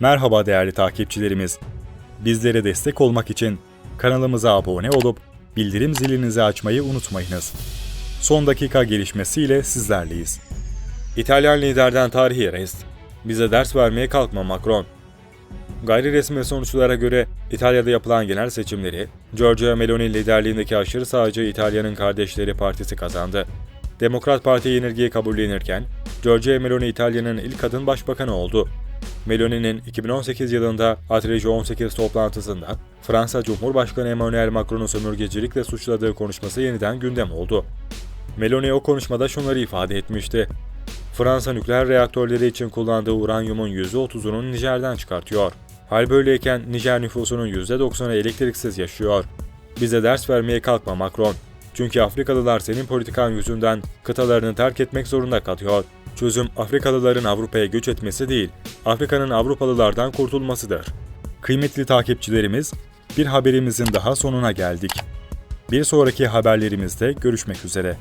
Merhaba değerli takipçilerimiz. Bizlere destek olmak için kanalımıza abone olup bildirim zilinizi açmayı unutmayınız. Son dakika gelişmesiyle sizlerleyiz. İtalyan liderden tarihi rest. Bize ders vermeye kalkma Macron. Gayri resmi sonuçlara göre İtalya'da yapılan genel seçimleri Giorgia Meloni liderliğindeki aşırı sağcı İtalya'nın Kardeşleri Partisi kazandı. Demokrat Parti yenilgiyi kabullenirken Giorgia Meloni İtalya'nın ilk kadın başbakanı oldu. Meloni'nin 2018 yılında Atreji 18 toplantısında Fransa Cumhurbaşkanı Emmanuel Macron'u sömürgecilikle suçladığı konuşması yeniden gündem oldu. Meloni o konuşmada şunları ifade etmişti. Fransa nükleer reaktörleri için kullandığı uranyumun %30'unu Nijer'den çıkartıyor. Hal böyleyken Nijer nüfusunun %90'ı elektriksiz yaşıyor. Bize ders vermeye kalkma Macron. Çünkü Afrikalılar senin politikan yüzünden kıtalarını terk etmek zorunda kalıyor. Çözüm Afrikalıların Avrupa'ya göç etmesi değil, Afrika'nın Avrupalılardan kurtulmasıdır. Kıymetli takipçilerimiz, bir haberimizin daha sonuna geldik. Bir sonraki haberlerimizde görüşmek üzere.